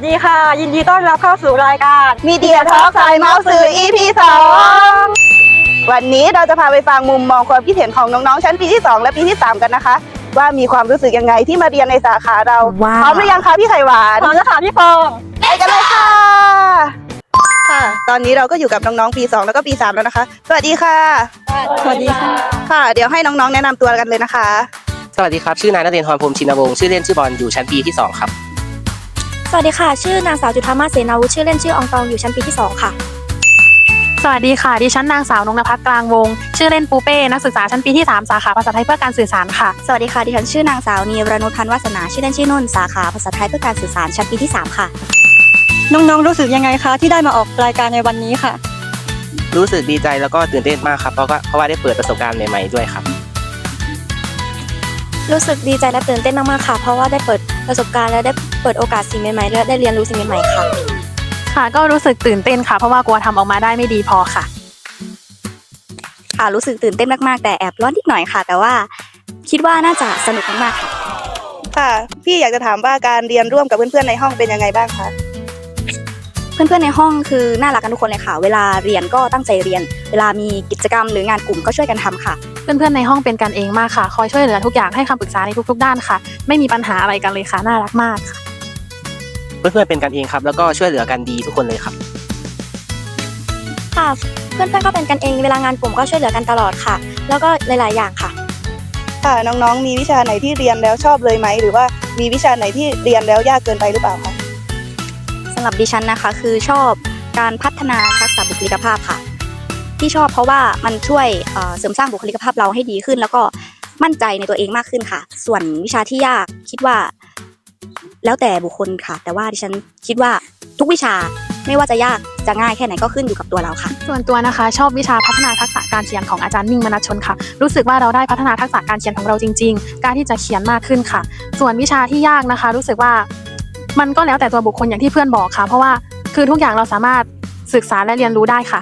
วัสดีค่ะ ยินดีต้อนรับเข้าสู่รายการมีเดียทอล์กสายเมาส์สื่อ EP 2วันนี้เราจะพาไปฟังมุมมองความคิดเห็นของน้องๆ ชั้นปีที่ 2 และปีที่ 3 กันนะคะ ว่ามีความรู้สึกยังไงที่มาเรียนในสาขาเราว้าวพร้อมหรือยังคะพี่ไข่หวานพร้อมแล้วค่ะพี่ฟองไปกันเลยค่ะค่ะ ตอนนี้เราก็อยู่กับน้องๆปี 2 แล้วก็ปี 3 แล้วนะคะ สวัสดีค่ะ สวัสดีค่ะค่ะ เดี๋ยวให้น้องๆ แนะนำตัวกันเลยนะคะ สวัสดีครับ ชื่อนายนเรนทรพรหมชินวงศ์ชื่อเล่นชื่อบอลอยู่ชั้นปีที่ 2 ครับ สวัสดีค่ะ ชื่อนางสาวจุธามาสเสนาวุฒิชื่อเล่นชื่ออองตองอยู่ชั้นปีที่ 2 ค่ะ สวัสดีค่ะ ดิฉันนางสาวนงนภัสกลางวง ชื่อเล่นปูเป้ นักศึกษาชั้นปีที่ 3 สาขาภาษาไทยเพื่อการสื่อสารค่ะ สวัสดีค่ะ ดิฉันชื่อนางสาวนีรนุชพันธ์วาสนา ชื่อเล่นชื่อนุ่น สาขาภาษาไทยเพื่อการสื่อสารชั้นปีที่ 3 ค่ะ น้องๆ รู้สึกยังไงคะที่ได้มาออกรายการในวันนี้ค่ะ รู้สึกดีใจแล้วก็ตื่นเต้นมากครับ เพราะว่าเพราะว่าได้เปิดประสบการณ์ใหม่ๆด้วยครับ รู้สึกดีใจและตื่นเต้นมากๆค่ะ เพราะว่าได้เปิด ประสบการณ์และได้เปิดโอกาสสิ่งใหม่ๆและได้เรียนรู้สิ่งใหม่ๆค่ะ ค่ะ ก็รู้สึกตื่นเต้นค่ะ เพราะว่ากลัวทำออกมาได้ไม่ดีพอค่ะ ค่ะรู้สึกตื่นเต้นมากๆ แต่แอบร้อนนิดหน่อยค่ะ แต่ว่าคิดว่าน่าจะสนุกมากๆค่ะ ค่ะ พี่อยากจะถามว่าการเรียนร่วมกับเพื่อนๆในห้องเป็นยังไงบ้างคะ เพื่อนๆในห้องคือน่ารักกันทุกคนเลยค่ะ เวลาเรียนก็ตั้งใจเรียน เวลามีกิจกรรมหรืองานกลุ่มก็ช่วยกันทำค่ะ เพื่อนๆในห้องเป็นกันเองมากค่ะ คอยช่วยเหลือทุกอย่างให้คำปรึกษาในทุก ๆ ด้านค่ะ ไม่มีปัญหาอะไรกันเลยค่ะน่ารักมากค่ะเพื่อนๆเป็นกันเองครับ แล้วก็ช่วยเหลือกันดีทุกคนเลยครับ ค่ะ เพื่อนๆก็เป็นกันเอง เวลางานกลุ่มก็ช่วยเหลือกันตลอดค่ะ แล้วก็หลายๆอย่างค่ะ ค่ะน้องๆ มีวิชาไหนที่เรียนแล้วชอบเลยไหม หรือว่ามีวิชาไหนที่เรียนแล้วยากเกินไปหรือเปล่าคะสำหรับดิฉันนะคะ คือชอบการพัฒนาทักษะบุคลิกภาพค่ะ ที่ชอบเพราะว่ามันช่วยเสริมสร้างบุคลิกภาพเราให้ดีขึ้น แล้วก็มั่นใจในตัวเองมากขึ้นค่ะ ส่วนวิชาที่ยากคิดว่า แล้วแต่บุคคลค่ะ แต่ว่าดิฉันคิดว่าทุกวิชาไม่ว่าจะยากจะง่ายแค่ไหนก็ขึ้นอยู่กับตัวเราค่ะ ส่วนตัวนะคะ ชอบวิชาพัฒนาทักษะการเขียนของอาจารย์มิ่งมนัชชนค่ะ รู้สึกว่าเราได้พัฒนาทักษะการเขียนของเราจริง ๆ การที่จะเขียนมากขึ้นค่ะ ส่วนวิชาที่ยากนะคะ รู้สึกว่า มันก็แล้วแต่ตัวบุคคลอย่างที่เพื่อนบอกค่ะ เพราะว่าคือทุกอย่างเราสามารถศึกษาและเรียนรู้ได้ค่ะ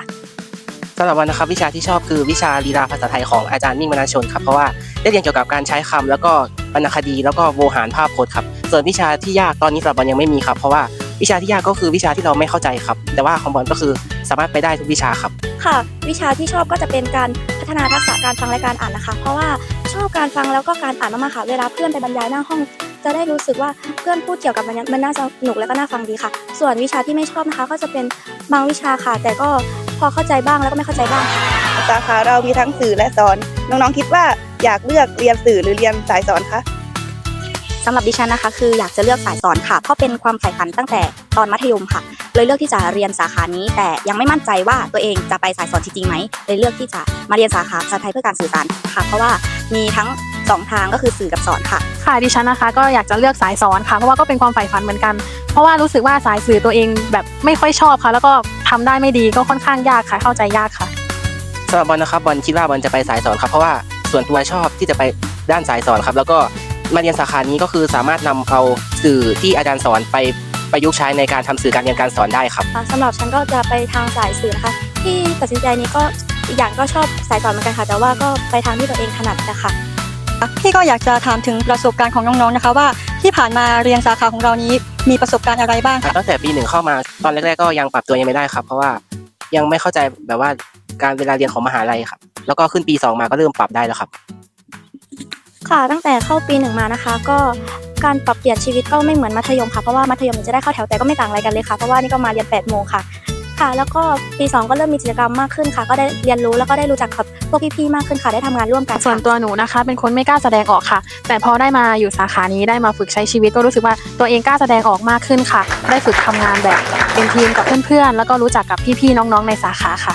สำหรับวันนะครับวิชาที่ชอบคือวิชาลีลาภาษาไทยของอาจารย์มิ่งมนาชนครับเพราะว่าได้เรียนเกี่ยวกับการใช้คำแล้วก็วรรณคดีแล้วก็โวหารภาพพจน์ครับส่วนวิชาที่ยากตอนนี้สำหรับบอลยังไม่มีครับเพราะว่าวิชาที่ยากก็คือวิชาที่เราไม่เข้าใจครับ แต่ว่าของบอลก็คือสามารถไปได้ทุกวิชาครับ ค่ะ วิชาที่ชอบก็จะเป็นการพัฒนาทักษะการฟังและการอ่านนะคะ เพราะว่าชอบการฟังแล้วก็การอ่านมากๆค่ะ เวลาเพื่อนไปบรรยายหน้าห้อง จะได้รู้สึกว่าเพื่อนพูดเกี่ยวกับมันมันน่าสนุกและก็น่าฟังดีค่ะ ส่วนวิชาที่ไม่ชอบนะคะ ก็จะเป็นบางวิชาค่ะ แต่ก็พอเข้าใจบ้างแล้วก็ไม่เข้าใจบ้างค่ะสาขาเรามีทั้งสื่อและสอน น้องๆคิดว่าอยากเลือกเรียนสื่อหรือเรียนสายสอนคะสำหรับดิฉันนะคะ คืออยากจะเลือกสายสอนค่ะเพราะเป็นความใฝ่ฝันตั้งแต่ตอนมัธยมค่ะ เลยเลือกที่จะเรียนสาขานี้ แต่ยังไม่มั่นใจว่าตัวเองจะไปสายสอนจริงๆไหมเลยเลือกที่จะมาเรียนสาขาภาษาไทยเพื่อการสื่อสารค่ะ เพราะว่ามีทั้ง สองทางก็คือสื่อกับสอนค่ะ ค่ะดิฉันนะคะก็อยากจะเลือกสายสอนค่ะเพราะว่าก็เป็นความใฝ่ฝันเหมือนกัน เพราะว่ารู้สึกว่าสายสื่อตัวเองแบบไม่ค่อยชอบค่ะ แล้วก็ทำได้ไม่ดีก็ค่อนข้างยากค่ะเข้าใจยากค่ะสำหรับบอลนะครับบอลคิดว่าบอลจะไปสายสอนครับเพราะว่าส่วนตัวชอบที่จะไปด้านสายสอนครับ แล้วก็มาเรียนสาขานี้ก็คือสามารถนำเอาสื่อที่อาจารย์สอนไปประยุกต์ใช้ในการทำสื่อการเรียนการสอนได้ครับค่ะสำหรับฉันก็จะไปทางสายสื่อนะคะ ที่ตัดสินใจนี้ก็อีกอย่างก็ชอบสายสอนเหมือนกันค่ะ แต่ว่าก็ไปทางที่ตัวเองถนัดนะคะ พี่ก็อยากจะถามถึงประสบการณ์ของน้องๆนะคะ ว่าที่ผ่านมาเรียนสาขาของเรานี้มีประสบการณ์อะไรบ้างคะตั้งแต่ปีหนึ่งเข้ามาตอนแรกๆก็ยังปรับตัวยังไม่ได้ครับ เพราะว่ายังไม่เข้าใจแบบว่าการเวลาเรียนของมหาลัยครับ แล้วก็ขึ้นปี 2 มาก็เริ่มปรับได้แล้วครับ ค่ะตั้งแต่เข้าปีหนึ่งมานะคะ ก็การปรับเปลี่ยนชีวิตก็ไม่เหมือนมัธยมค่ะเพราะว่ามัธยมจะได้เข้าแถวแต่ก็ไม่ต่างอะไรกันเลยค่ะเพราะว่านี่ก็มาเรียน8โมงค่ะ ค่ะ แล้วก็ปี 2 ก็เริ่มมีกิจกรรมมากขึ้นค่ะ ก็ได้เรียนรู้แล้วก็ได้รู้จักกับพวกพี่ๆมากขึ้นค่ะ ได้ทำงานร่วมกันส่วนตัวหนูนะคะ เป็นคนไม่กล้าแสดงออกค่ะ แต่พอได้มาอยู่สาขานี้ได้มาฝึกใช้ชีวิตก็รู้สึกว่าตัวเองกล้าแสดงออกมากขึ้นค่ะ ได้ฝึกทำงานแบบเป็นทีมกับเพื่อนๆ แล้วก็รู้จักกับพี่ๆ น้องๆ ในสาขาค่ะ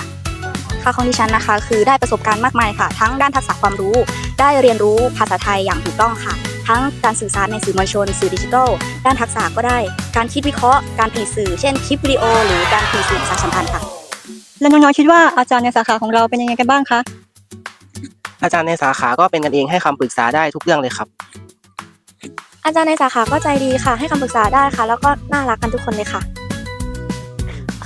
ค่ะของดิฉันนะคะ คือได้ประสบการณ์มากมายค่ะ ทั้งด้านทักษะความรู้ ได้เรียนรู้ภาษาไทยอย่างถูกต้องค่ะ ทั้งการสื่อสารในสื่อมวลชน สื่อดิจิทัล ด้านทักษะก็ได้ การคิดวิเคราะห์ การผลิตสื่อ เช่นคลิปวิดีโอ หรือการผลิตสื่อประชาสัมพันธ์ค่ะ แล้วน้องๆคิดว่าอาจารย์ในสาขาของเราเป็นยังไงกันบ้างคะ อาจารย์ในสาขาก็เป็นกันเองให้คำปรึกษาได้ทุกเรื่องเลยครับ อาจารย์ในสาขาก็ใจดีค่ะ ให้คำปรึกษาได้ค่ะ แล้วก็น่ารักกันทุกคนเลยค่ะ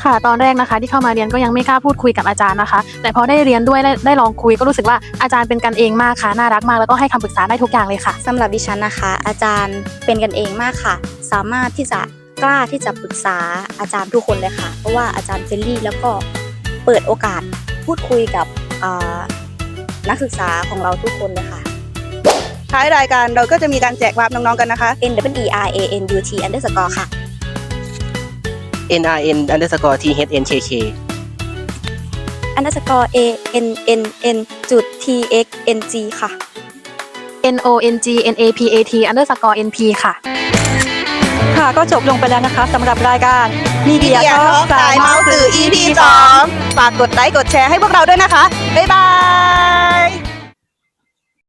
ค่ะ ตอนแรกนะคะที่เข้ามาเรียนก็ยังไม่กล้าพูดคุยกับอาจารย์นะคะ แต่พอได้เรียนด้วยได้ได้ลองคุยก็รู้สึกว่าอาจารย์เป็นกันเองมากค่ะน่ารักมากแล้วก็ให้คำปรึกษาได้ทุกอย่างเลยค่ะ สำหรับดิฉันนะคะ อาจารย์เป็นกันเองมากค่ะ สามารถที่จะกล้าที่จะปรึกษาอาจารย์ทุกคนเลยค่ะ เพราะว่าอาจารย์เฟรนลี่แล้วก็เปิดโอกาสพูดคุยกับอ่านักศึกษาของเราทุกคนเลยค่ะ ท้ายรายการเราก็จะมีการแจกวาร์ปน้องๆกันนะคะ N W E R A N U T underscore ค่ะ N R N underscore T H N K K underscore A N N N จุด T X N G ค่ะ N O N G N A P A T underscore N P ค่ะ ค่ะก็จบลงไปแล้วนะคะสำหรับรายการมีเดียเดียททออล์ล์กกสาสายยเมาเมาส์ส์สื่สื่ออ EP EP สอง2ฝากกดไลค์กดแชร์ให้พวกเราด้วยนะคะ บ๊ายบาย